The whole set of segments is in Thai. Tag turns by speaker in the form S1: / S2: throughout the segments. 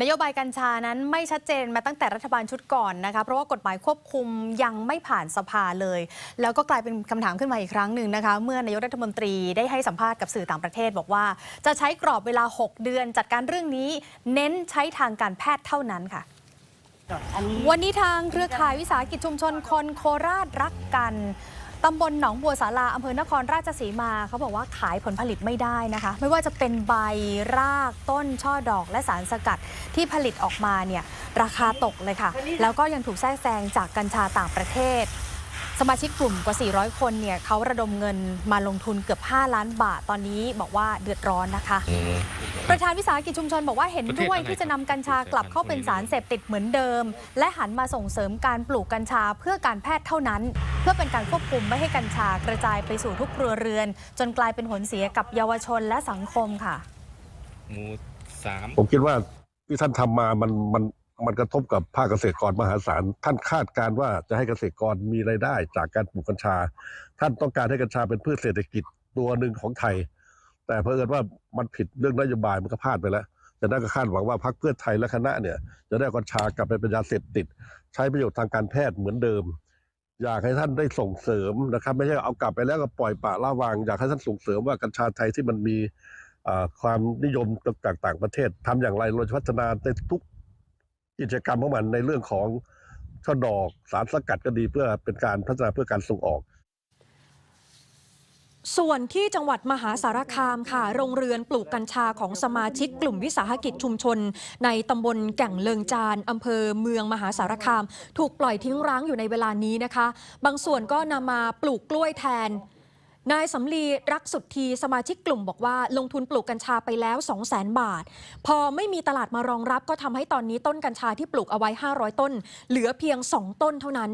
S1: นโยบายกัญชานั้นไม่ชัดเจนมาตั้งแต่รัฐบาลชุดก่อนนะคะ เพราะว่ากฎหมายควบคุมยังไม่ผ่านสภาเลย แล้วก็กลายเป็นคำถามขึ้นมาอีกครั้งหนึ่งนะคะ เมื่อนายกรัฐมนตรีได้ให้สัมภาษณ์กับสื่อต่างประเทศ บอกว่าจะใช้กรอบเวลา 6 เดือนจัดการเรื่องนี้ เน้นใช้ทางการแพทย์เท่านั้นค่ะ
S2: อันนี้
S1: วันนี้ทางเครือข่ายวิสาหกิจชุมชนคนโคราชรักกัน ตำบลหนองบัวสาราอำเภอนครราชสีมา เขาบอกว่าขายผลผลิตไม่ได้นะคะ ไม่ว่าจะเป็นใบรากต้นช่อดอกและสารสกัดที่ผลิตออกมาเนี่ยราคาตกเลยค่ะ แล้วก็ยังถูกแทรกแซงจากกัญชาต่างประเทศ สมาชิกกลุ่มกว่า 400 คนเนี่ยเขาระดมเงินมาลงทุนเกือบ 5 ล้านบาท ตอนนี้บอกว่าเดือดร้อนนะคะ ประธานวิสาหกิจชุมชนบอกว่าเห็นด้วยที่จะนำกัญชากลับเข้าเป็นสารเสพติดเหมือนเดิม และหันมาส่งเสริมการปลูกกัญชาเพื่อการแพทย์เท่านั้น เพื่อเป็นการควบคุมไม่ให้กัญชากระจายไปสู่ทุกครัวเรือน จนกลายเป็นผลเสียกับเยาวชนและสังคมค่ะ
S3: หมู่สาม
S4: ผมคิดว่าที่ท่านทำมามันมัน มันกระทบกับภาคเกษตรกรมหาศาล ท่านคาดการว่าจะให้เกษตรกรมีรายได้จากการปลูกกัญชา ท่านต้องการให้กัญชาเป็นพืชเศรษฐกิจตัวหนึ่งของไทย แต่เพอเอิญว่ามันผิดเรื่องนโยบายมันก็พลาดไปแล้วแต่น่าก็คาดหวังว่าพรรคเพื่อไทยและคณะเนี่ยจะได้กัญชากลับไปเป็นยาเสพติด ใช้ประโยชน์ทางการแพทย์เหมือนเดิม อยากให้ท่านได้ส่งเสริมนะครับ ไม่ใช่เอากลับไปแล้วก็ปล่อยปะละวาง อยากให้ท่านส่งเสริมว่ากัญชาไทยที่มันมีความนิยมจากต่างประเทศทำอย่างไรเราจะพัฒนาในทุก กิจกรรมของมันในเรื่องของช่อดอกสารสกัดก็ดีเพื่อเป็นการพัฒนาเพื่อการส่งออก
S5: ส่วนที่จังหวัดมหาสารคามค่ะ โรงเรือนปลูกกัญชาของสมาชิกกลุ่มวิสาหกิจชุมชน ในตำบลแก่งเลิงจานอำเภอเมืองมหาสารคาม ถูกปล่อยทิ้งร้างอยู่ในเวลานี้นะคะ บางส่วนก็นำมาปลูกกล้วยแทน นายสำลีรักสุดทีสมาชิกกลุ่มบอกว่าลงทุนปลูกกัญชาไปแล้ว 2 0 0 0 0 0บาท พอไม่มีตลาดมารองรับก็ทำให้ตอนนี้ต้นกัญชาที่ปลูกเอาไว้ 500 ต้น เหลือเพียง 2 ต้นเท่านั้น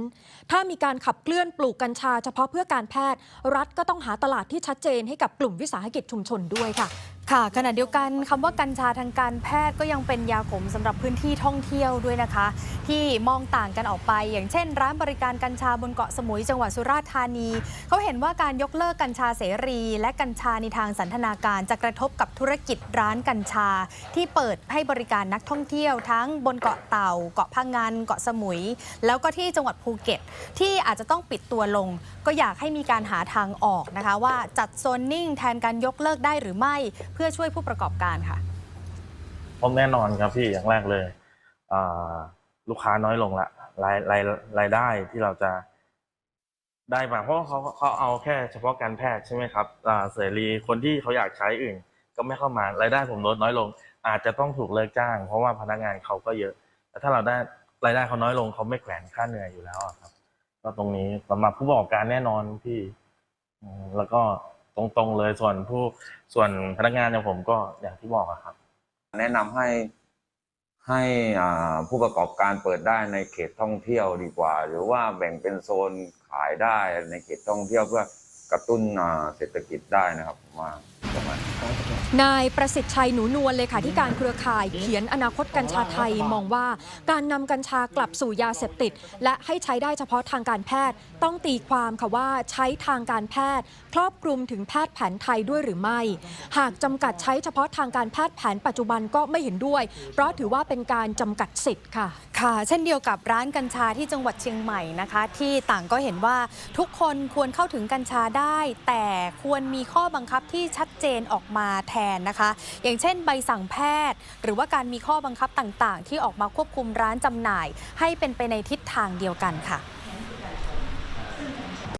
S5: ถ้ามีการขับเคลื่อนปลูกกัญชาเฉพาะเพื่อการแพทย์ รัฐก็ต้องหาตลาดที่ชัดเจนให้กับกลุ่มวิสาหกิจชุมชนด้วยค่ะ
S1: ค่ะขณะเดียวกันคำว่ากัญชาทางการแพทย์ก็ยังเป็นยาขมสำหรับพื้นที่ท่องเที่ยวด้วยนะคะ ที่มองต่างกันออกไป อย่างเช่น ร้านบริการกัญชาบนเกาะสมุยจังหวัดสุราษฎร์ธานี เขาเห็นว่าการยกเลิกกัญชาเสรี และกัญชาในทางสันทนาการจะกระทบกับธุรกิจร้านกัญชา ที่เปิดให้บริการนักท่องเที่ยวทั้งบนเกาะเต่า เกาะพังงานเกาะสมุย แล้วก็ที่จังหวัดภูเก็ต ที่อาจจะต้องปิดตัวลง ก็อยากให้มีการหาทางออกนะคะว่าจัดโซนนิ่งแทนการยกเลิกได้หรือไม่เพื่อช่วยผู้ประกอบการค่ะ
S6: ผมแน่นอนครับพี่อย่างแรกเลยลูกค้าน้อยลงละรายรายรายได้ที่เราจะได้มาเพราะเขาเขาเอาแค่เฉพาะการแพทย์ใช่ไหมครับอ่าเสรีคนที่เขาอยากใช้อื่น ก็ไม่เข้ามารายได้ผมลดน้อยลง อาจจะต้องถูกเลิกจ้าง เพราะว่าพนักงานเขาก็เยอะ แต่ถ้าเราได้รายได้เขาน้อยลงเขาไม่แขวนค่าเหนื่อยอยู่แล้วครับ ก็ตรงนี้สำหรับผู้ประกอบการแน่นอนพี่แล้วก็ ตรงๆเลยส่วนผู้ส่วนพนักงานอย่างผมก็อย่างที่บอกอะครับ
S7: แนะนำให้ให้อ่าผู้ประกอบการเปิดได้ในเขตท่องเที่ยวดีกว่า หรือว่าแบ่งเป็นโซนขายได้ในเขตท่องเที่ยวเพื่อกระตุ้นอ่าเศรษฐกิจได้นะครับผมว่า
S5: นายประสิทธิ์ชัยหนูนวลเลขาธิการเครือข่ายเขียนอนาคตกัญชาไทยมองว่าการนำกัญชากลับสู่ยาเสพติด และให้ใช้ได้เฉพาะทางการแพทย์ ต้องตีความค่ะว่าใช้ทางการแพทย์ ครอบคลุมถึงแพทย์แผนไทยด้วยหรือไม่ หากจำกัดใช้เฉพาะทางการแพทย์แผนปัจจุบันก็ไม่เห็นด้วย เพราะถือว่าเป็นการจำกัดสิทธิ์ค่ะ
S1: ค่ะเช่นเดียวกับร้านกัญชาที่จังหวัดเชียงใหม่นะคะ ที่ต่างก็เห็นว่าทุกคนควรเข้าถึงกัญชาได้ แต่ควรมีข้อบังคับที่ชัดเจนออกมาแทนนะคะ อย่างเช่นใบสั่งแพทย์ หรือว่าการมีข้อบังคับต่างๆ ที่ออกมาควบคุมร้านจำหน่าย ให้เป็นไปในทิศทางเดียวกันค่ะ